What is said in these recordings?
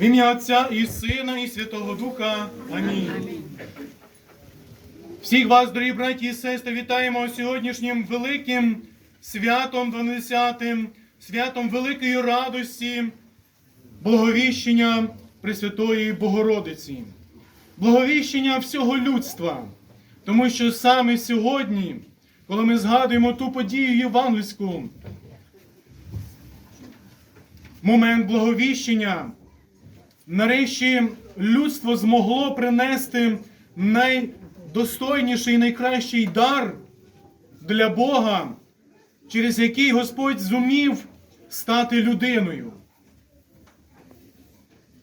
В ім'я Отця і Сина, і Святого Духа. Амінь. Всіх вас, дорогі браті і сестри, вітаємо сьогоднішнім великим святом 12, святом великої радості, Благовіщення Пресвятої Богородиці, благовіщення всього людства. Тому що саме сьогодні, коли ми згадуємо ту подію євангельську, момент благовіщення, нарешті людство змогло принести найдостойніший, найкращий дар для Бога, через який Господь зумів стати людиною.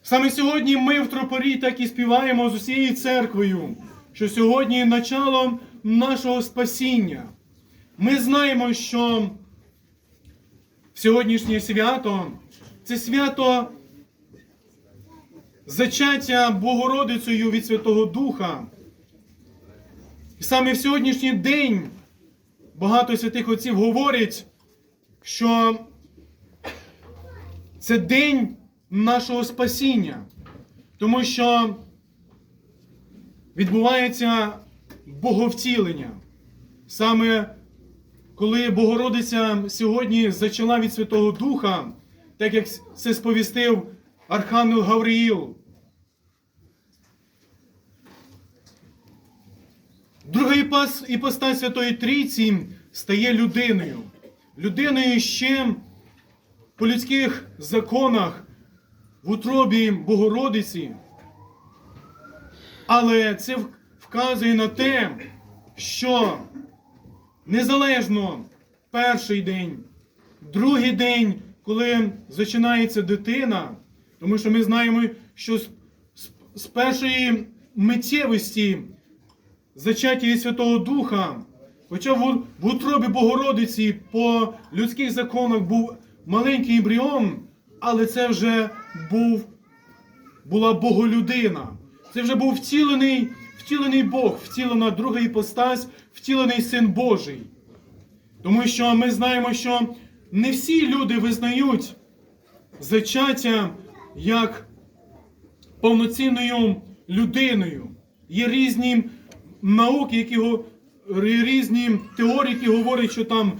Саме сьогодні ми в тропорі так і співаємо з усією церквою, що сьогодні начало нашого спасіння. Ми знаємо, що сьогоднішнє свято це свято зачаття Богородицею від Святого Духа. І саме в сьогоднішній день багато святих отців говорять, що це день нашого спасіння, тому що відбувається боговтілення. Саме коли Богородиця сьогодні зачала від Святого Духа, так як це сповістив Архангел Гавриїл. Друга іпос- іпостась Святої Трійці стає людиною. Людиною ще по людських законах в утробі Богородиці. Але це вказує на те, що незалежно перший день, другий день, коли зачинається дитина, тому що ми знаємо, що з першої миттєвості зачаття від Святого Духа, хоча в, в утробі Богородиці по людських законах був маленький ембріон, але це вже був, була Боголюдина. Це вже був втілений, втілений Бог, втілена друга іпостась, втілений Син Божий. Тому що ми знаємо, що не всі люди визнають зачаття як повноцінною людиною. Є різні науки, які різні теорії, говорять, що там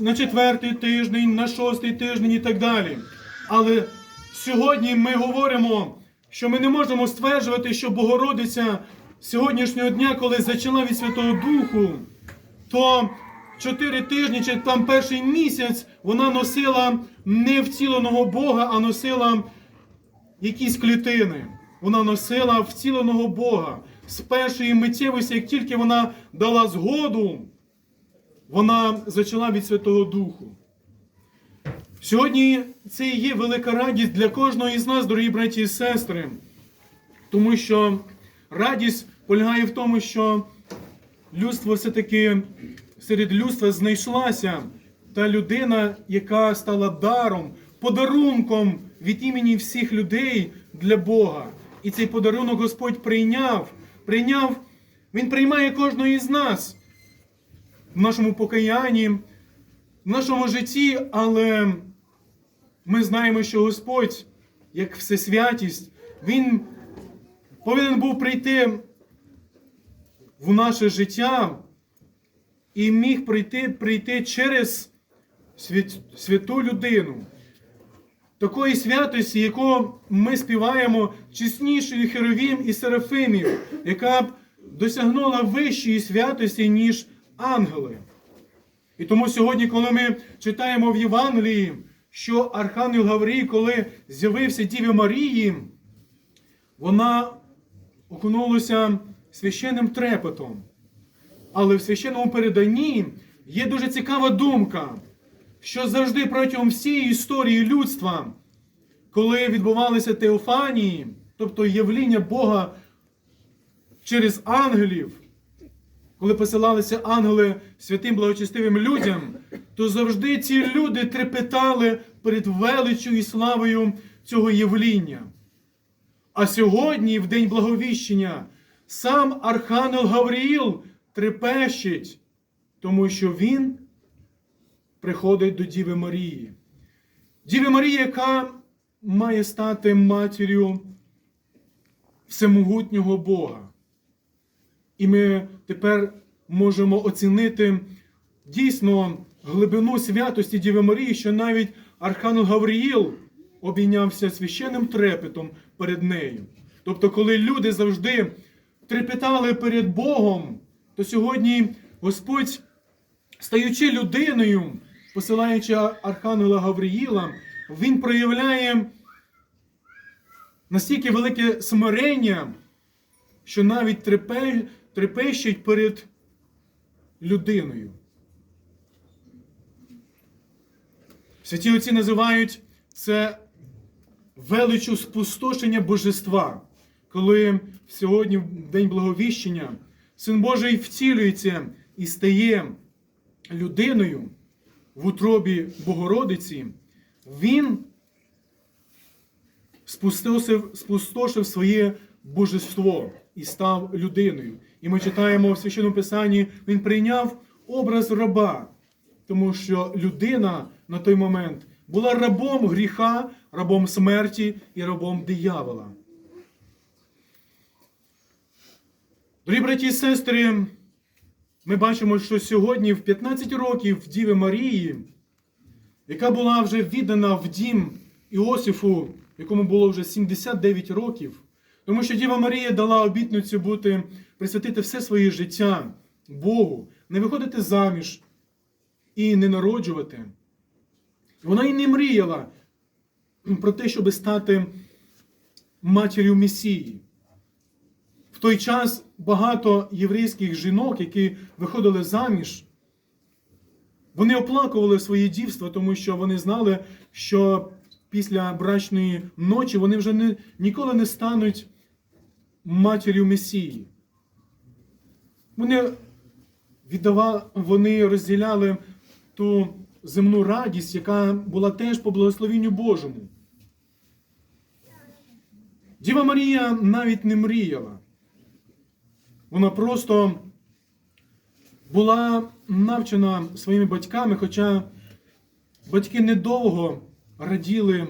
на, четвертий тиждень, на шостий тиждень і так далі. Але сьогодні ми говоримо, що ми не можемо стверджувати, що Богородиця сьогоднішнього дня, коли зачала від Святого Духу, то чотири тижні чи там перший місяць вона носила не втіленого Бога, а носила якісь клітини. Вона носила втіленого Бога. З першої миттєвості, як тільки вона дала згоду, вона зачала від Святого Духу. Сьогодні це і є велика радість для кожного із нас, дорогі браті і сестри, тому що радість полягає в тому, що людство все-таки серед людства знайшлася та людина, яка стала даром, подарунком від імені всіх людей для Бога. І цей подарунок Господь прийняв. Прийняв, Він приймає кожного із нас в нашому покаянні, в нашому житті, але ми знаємо, що Господь, як всесвятість, Він повинен був прийти в наше життя і міг прийти, прийти через свят- святу людину. Такої святості, яку ми співаємо чеснішою херовім і серафимів, яка б досягнула вищої святості, ніж ангели. І тому сьогодні, коли ми читаємо в Євангелії, що Архангел Гаврій, коли з'явився Діві Марії, вона окунулася священним трепетом. Але в священному переданні є дуже цікава думка, що завжди протягом всієї історії людства, коли відбувалися теофанії, тобто явління Бога через ангелів, коли посилалися ангели святим благочестивим людям, то завжди ці люди трепетали перед величчю і славою цього явління. А сьогодні, в день благовіщення, сам Архангел Гавріїл трепещить, тому що він приходить до Діви Марії. Діви Марії, яка має стати матір'ю всемогутнього Бога. І ми тепер можемо оцінити дійсно глибину святості Діви Марії, що навіть Архангел Гавріїл обійнявся священним трепетом перед нею. Тобто, коли люди завжди трепетали перед Богом, то сьогодні Господь, стаючи людиною, посилаючи Архангела Гавриїла, він проявляє настільки велике смирення, що навіть трепе, трепещить перед людиною. Святі отці називають це величу спустошення божества, коли сьогодні, День Благовіщення, Син Божий втілюється і стає людиною в утробі Богородиці, Він спустошив, своє божество і став людиною. І ми читаємо в священному писанні, він прийняв образ раба, тому що людина на той момент була рабом гріха, рабом смерті і рабом диявола. Дорогі браті і сестри, ми бачимо, що сьогодні, в 15 років Діви Марії, яка була вже віддана в дім Іосифу, якому було вже 79 років, тому що Діва Марія дала обітницю бути, присвятити все своє життя Богу, не виходити заміж і не народжувати. Вона і не мріяла про те, щоб стати матір'ю Месії. В той час багато єврейських жінок, які виходили заміж, вони оплакували своє дівство, тому що вони знали, що після брачної ночі вони вже не, ніколи не стануть матір'ю Месії. Вони, віддава, вони розділяли ту земну радість, яка була теж по благословенню Божому. Діва Марія навіть не мріяла. Вона просто була навчена своїми батьками, хоча батьки недовго раділи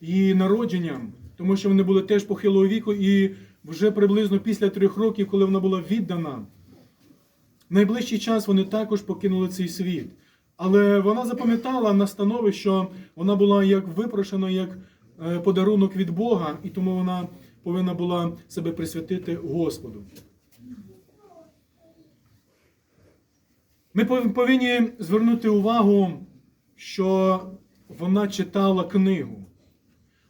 її народженням, тому що вони були теж похилого віку, і вже приблизно після трьох років, коли вона була віддана, в найближчий час вони також покинули цей світ. Але вона запам'ятала настанови, що вона була як випрошена, як е, подарунок від Бога, і тому вона повинна була себе присвятити Господу. Ми повинні звернути увагу, що вона читала книгу.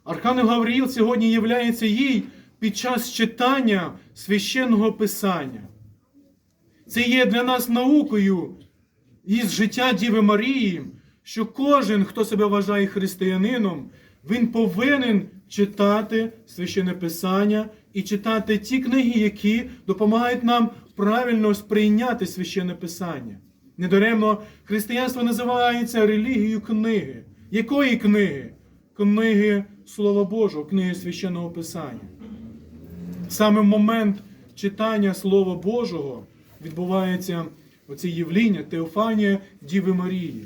Архангел Гавриїл сьогодні являється їй під час читання священного писання. Це є для нас наукою із життя Діви Марії, що кожен, хто себе вважає християнином, він повинен читати священне писання і читати ті книги, які допомагають нам правильно сприйняти священне писання. Недаремно християнство називається релігією книги. Якої книги? Книги Слова Божого, книги священного Писання. Саме в момент читання Слова Божого відбувається оце явління Теофанія Діви Марії.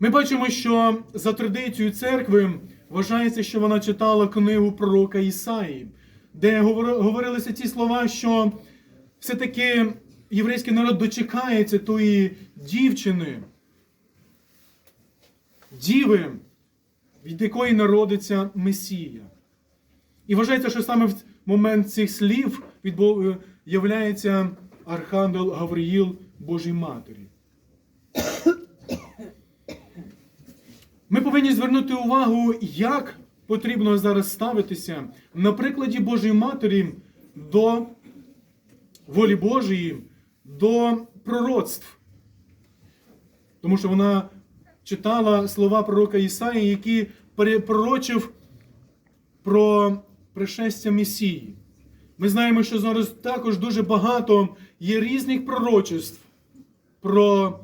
Ми бачимо, що за традицією церкви вважається, що вона читала книгу пророка Ісаї, де говорилися ті слова, що все-таки єврейський народ дочекається тої дівчини, діви, від якої народиться Месія. І вважається, що саме в момент цих слів відбу- е, являється Архангел Гавриїл Божій Матері. Ми повинні звернути увагу, як потрібно зараз ставитися на прикладі Божої Матері до волі Божої, до пророцтв. Тому що вона читала слова пророка Ісаї, які пророчив про пришестя Месії. Ми знаємо, що зараз також дуже багато є різних пророчеств про,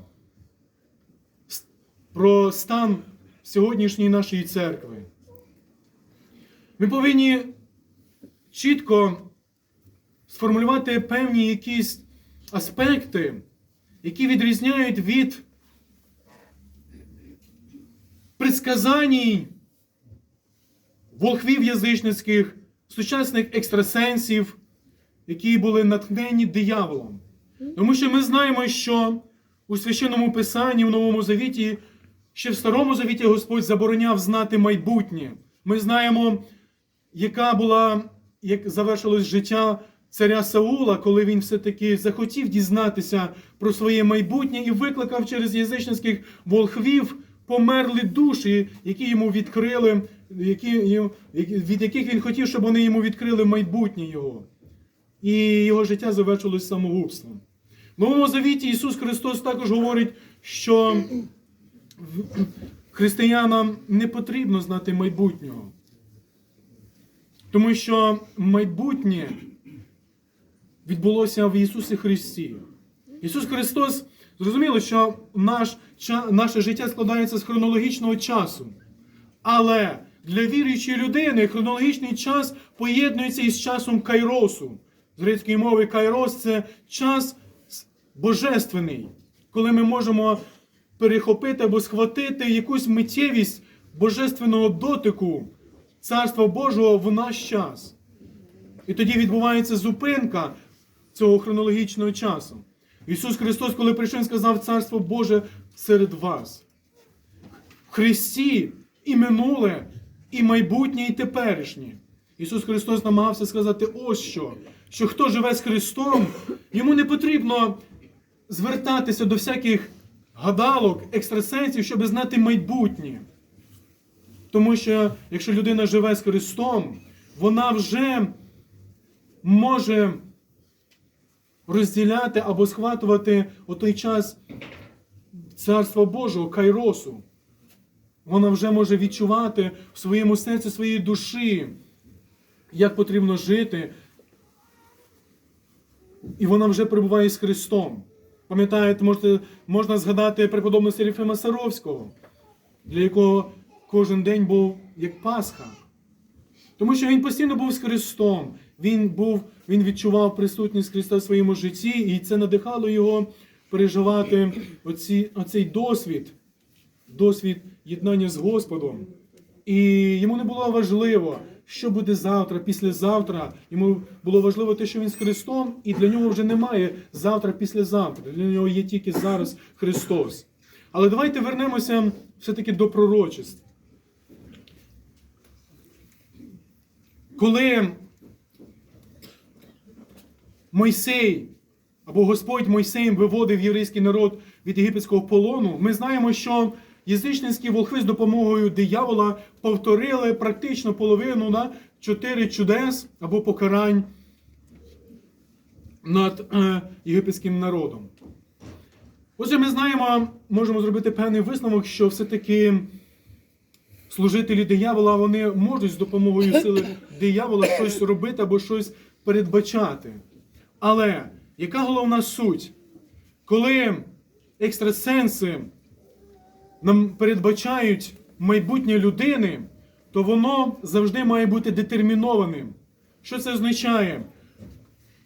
про стан сьогоднішньої нашої церкви. Ми повинні чітко сформулювати певні якісь аспекти, які відрізняють від предсказаній волхвів язичницьких, сучасних екстрасенсів, які були натхнені дияволом. Тому що ми знаємо, що у священному писанні, в Новому Завіті, ще в Старому Завіті Господь забороняв знати майбутнє. Ми знаємо, яка була, як завершилось життя царя Саула, коли він все-таки захотів дізнатися про своє майбутнє і викликав через язичницьких волхвів померлі душі, які йому відкрили, які, від яких він хотів, щоб вони йому відкрили майбутнє його. І його життя завершилось самогубством. В Новому Завіті Ісус Христос також говорить, що християнам не потрібно знати майбутнього. Тому що майбутнє відбулося в Ісусі Христі. Ісус Христос зрозуміло, що наш, наше життя складається з хронологічного часу. Але для віруючої людини хронологічний час поєднується із часом кайросу. З грецької мови кайрос це час божественний, коли ми можемо перехопити або схватити якусь миттєвість божественного дотику Царства Божого в наш час. І тоді відбувається зупинка цього хронологічного часу. Ісус Христос, коли прийшов, сказав Царство Боже серед вас. В Христі і минуле, і майбутнє, і теперішнє. Ісус Христос намагався сказати ось що, що хто живе з Христом, йому не потрібно звертатися до всяких гадалок, екстрасенсів, щоб знати майбутнє. Тому що якщо людина живе з Христом, вона вже може розділяти або схватувати у той час Царства Божого, Кайросу. Вона вже може відчувати в своєму серці своєї душі, як потрібно жити. І вона вже перебуває з Христом. Пам'ятаєте, можете, можна згадати преподобного Серафима Саровського, для якого кожен день був як Пасха. Тому що він постійно був з Христом. Він був, він відчував присутність Христа в своєму житті, і це надихало його переживати оці, оцей досвід, досвід єднання з Господом. І йому не було важливо, що буде завтра, післязавтра. Йому було важливо те, що він з Христом, і для нього вже немає завтра, післязавтра. Для нього є тільки зараз Христос. Але давайте вернемося все-таки до пророчеств. Коли Мойсей або Господь Мойсеєм виводив єврейський народ від єгипетського полону, ми знаємо, що язичницькі волхви з допомогою диявола повторили практично половину на чотири чудес або покарань над е, єгипетським народом. Отже, ми знаємо, можемо зробити певний висновок, що все-таки служителі диявола вони можуть з допомогою сили диявола щось робити або щось передбачати. Але яка головна суть? Коли екстрасенси нам передбачають майбутнє людини, то воно завжди має бути детермінованим. Що це означає?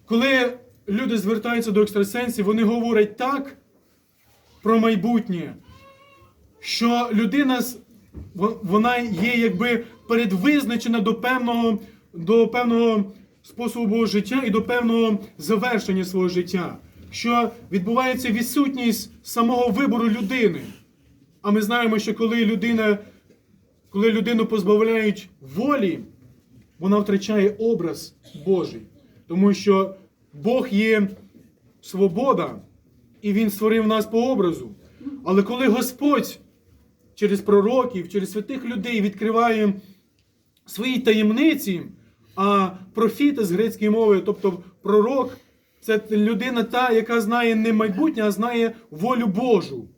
Коли люди звертаються до екстрасенсів, вони говорять так про майбутнє, що людина з- вона є якби передвизначена до певного, до певного способу життя і до певного завершення свого життя, що відбувається відсутність самого вибору людини. А ми знаємо, що коли людина, коли людину позбавляють волі, вона втрачає образ Божий. Тому що Бог є свобода, і Він створив нас по образу. Але коли Господь через пророків, через святих людей відкриває свої таємниці, а профіта з грецької мови, тобто пророк, це людина та, яка знає не майбутнє, а знає волю Божу.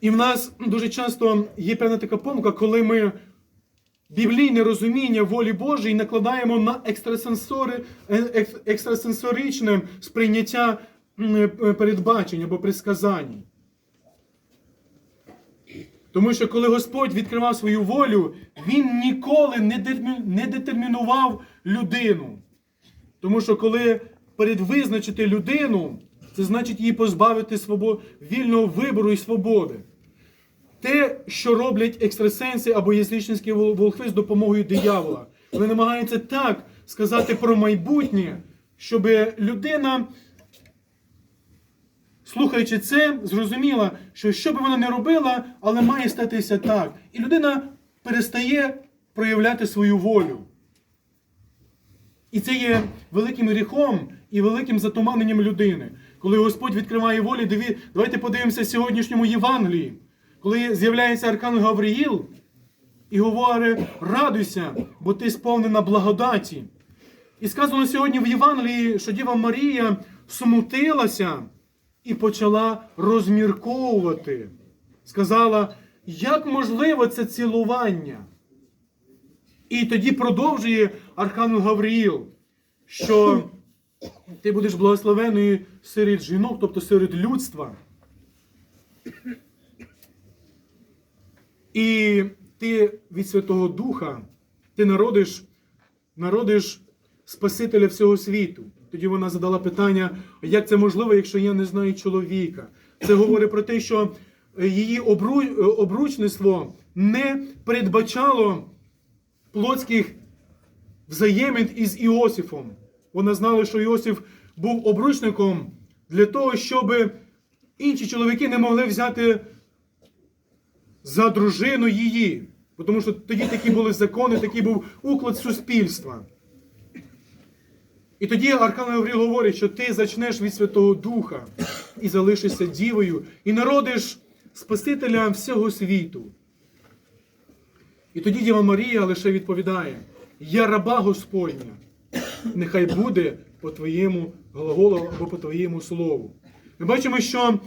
І в нас дуже часто є певна така помилка, коли ми біблійне розуміння волі Божої накладаємо на екстрасенсори, е, екстрасенсоричне сприйняття е, передбачень або предсказань. Тому що коли Господь відкривав свою волю, Він ніколи не детермінував людину. Тому що коли передвизначити людину, це значить її позбавити свобо... вільного вибору і свободи. Те, що роблять екстрасенси або язичницькі волхви з допомогою диявола. Вони намагаються так сказати про майбутнє, щоб людина, слухаючи це, зрозуміла, що що би вона не робила, але має статися так. І людина перестає проявляти свою волю. І це є великим гріхом і великим затуманенням людини. Коли Господь відкриває волі, диві- давайте подивимося сьогоднішньому Євангелії, коли з'являється Аркан Гавриїл і говорить: радуйся, бо ти сповнена благодаті. І сказано сьогодні в Євангелії, що Діва Марія смутилася і почала розмірковувати. Сказала, як можливо це цілування? І тоді продовжує Архангел Гавриїл, що ти будеш благословеною серед жінок, тобто серед людства. І ти від Святого Духа ти народиш, народиш Спасителя всього світу. Тоді вона задала питання, як це можливо, якщо я не знаю чоловіка. Це говорить про те, що її обру... обручництво не передбачало плотських взаємин із Іосифом. Вона знала, що Іосиф був обручником для того, щоб інші чоловіки не могли взяти за дружину її. Тому що тоді такі були закони, такий був уклад суспільства. І тоді Архангел Гаврил говорить, що ти зачнеш від Святого Духа і залишишся дівою, і народиш Спасителя всього світу. І тоді Діва Марія лише відповідає: Я раба Господня, нехай буде по твоєму глаголу або по твоєму слову. Ми бачимо, що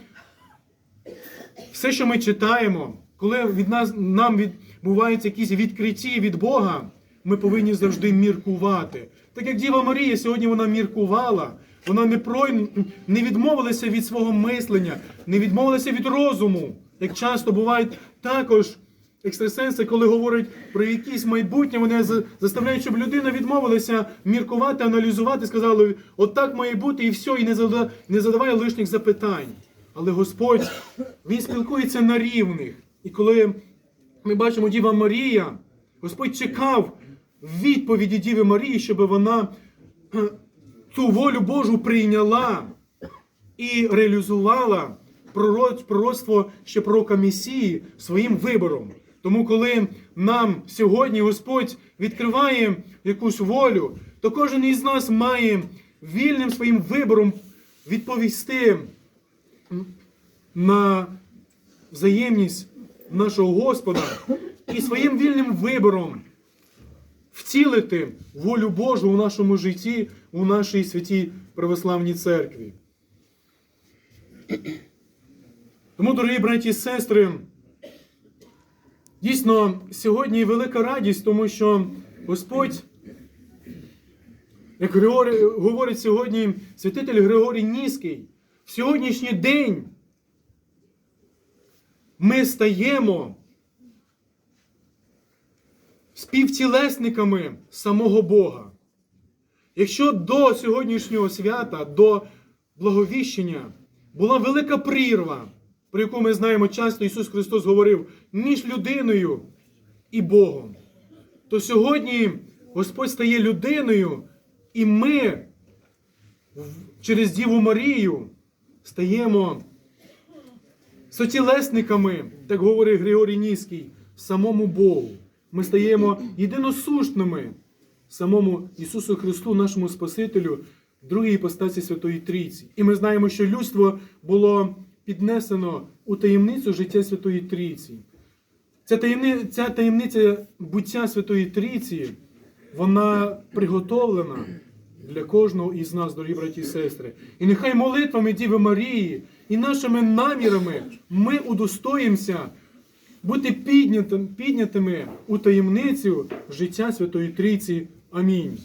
все, що ми читаємо, коли від нас нам відбуваються якісь відкриті від Бога, ми повинні завжди міркувати. Так як Діва Марія сьогодні вона міркувала, вона не прой... не відмовилася від свого мислення, не відмовилася від розуму. Як часто бувають також екстрасенси, коли говорять про якісь майбутнє, вони за- заставляють, щоб людина відмовилася міркувати, аналізувати, сказали, от так має бути, і все, і не зада- не задаває лишніх запитань. Але Господь Він спілкується на рівних. І коли ми бачимо Діва Марія, Господь чекав відповіді Діви Марії, щоб вона цю волю Божу прийняла і реалізувала пророц- пророцтво ще пророка Месії своїм вибором. Тому, коли нам сьогодні Господь відкриває якусь волю, то кожен із нас має вільним своїм вибором відповісти на взаємність нашого Господа і своїм вільним вибором втілити волю Божу у нашому житті, у нашій святій православній церкві. Тому, дорогі браті і сестри, дійсно сьогодні велика радість, тому що Господь, як Григорій, говорить сьогодні святитель Григорій Ніський, в сьогоднішній день ми стаємо співтілесниками самого Бога. Якщо до сьогоднішнього свята, до благовіщення була велика прірва, про яку ми знаємо часто Ісус Христос говорив, між людиною і Богом, то сьогодні Господь стає людиною, і ми через Діву Марію стаємо сотілесниками, так говорить Григорій Ніський, самому Богу. Ми стаємо єдиносушними самому Ісусу Христу, нашому Спасителю, другій іпостасі Святої Трійці. І ми знаємо, що людство було піднесено у таємницю життя Святої Трійці. Ця таємниця, ця таємниця буття Святої Трійці, вона приготовлена для кожного із нас, дорогі браті і сестри. І нехай молитвами Діви Марії і нашими намірами ми удостоїмося бути піднятим, піднятими у таємницю життя Святої Трійці. Амінь.